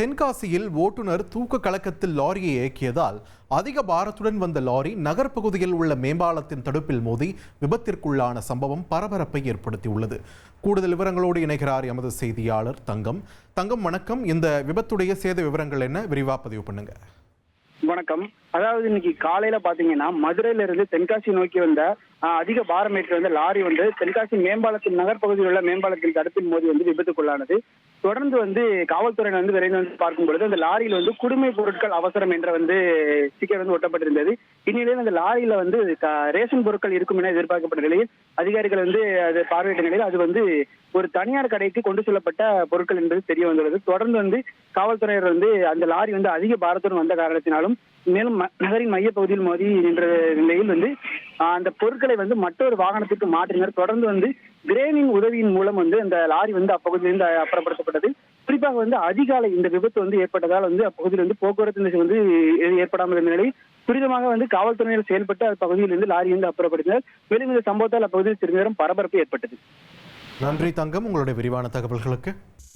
தென்காசியில் ஓட்டுநர் தூக்க கலக்கத்தில் லாரியை இயக்கியதால் அதிக பாரத்துடன் வந்த லாரி நகர்ப்பகுதியில் உள்ள மேம்பாலத்தின் தடுப்பில் மோதி விபத்திற்குள்ளான சம்பவம் பரபரப்பை ஏற்படுத்தியுள்ளது. கூடுதல் விவரங்களோடு இணைகிறார் எமது செய்தியாளர் தங்கம். தங்கம் வணக்கம். இந்த விபத்துடைய சேத விவரங்கள் என்ன? விரிவா பதிவு பண்ணுங்க. வணக்கம். அதாவது இன்னைக்கு காலையில பாத்தீங்கன்னா மதுரையில இருந்து தென்காசி நோக்கி வந்த அதிக பாரம் ஏற்றி வந்த லாரி வந்து தென்காசி மேம்பாலத்தின் நகர்ப்பகுதியில் உள்ள மேம்பாலத்தின் தடுப்பின் மோதி வந்து விபத்துக்குள்ளானது. தொடர்ந்து வந்து காவல்துறையினர் வந்து விரைந்து வந்து பார்க்கும் பொழுது அந்த லாரியில வந்து குடிமை பொருட்கள் அவசரம் என்ற வந்து ஸ்டிக்கர் வந்து ஒட்டப்பட்டிருந்தது. இந்நிலையில் அந்த லாரியில வந்து ரேஷன் பொருட்கள் இருக்கும் என எதிர்பார்க்கப்பட்ட நிலையில் அதிகாரிகள் வந்து அதை பார்வையிட்ட நிலையில் அது வந்து ஒரு தனியார் கடைக்கு கொண்டு செல்லப்பட்ட பொருட்கள் என்பது தெரிய வந்துள்ளது. தொடர்ந்து வந்து காவல்துறையினர் வந்து அந்த லாரி வந்து அதிக பாரத்துடன் வந்த காரணத்தினாலும் மேலும் ம- நகரின் மையப்பகுதியில் மோதி நின்ற நிலையில் வந்து அந்த பொருட்களை வந்து மற்றொரு வாகனத்துக்கு மாற்றினர். தொடர்ந்து வந்து கிரேனின் உதவியின் மூலம் வந்து அந்த லாரி வந்து அப்பகுதியிலிருந்து அப்புறப்படுத்தப்பட்டது. குறிப்பாக வந்து அதிகாலை இந்த விபத்து வந்து ஏற்பட்டதால் வந்து அப்பகுதியில் வந்து போக்குவரத்து நெரிசல் வந்து ஏற்படாமல் இருந்த நிலையில் துரிதமாக வந்து காவல்துறையினர் செயல்பட்டு அப்பகுதியில் இருந்து லாரி வந்து அப்புறப்படுத்தினர். மேலும் இந்த சம்பவத்தால் அப்பகுதியில் சிறிது நேரம் பரபரப்பு ஏற்பட்டது. நன்றி தங்கம். உங்களுடைய விரிவான தகவல்களுக்கு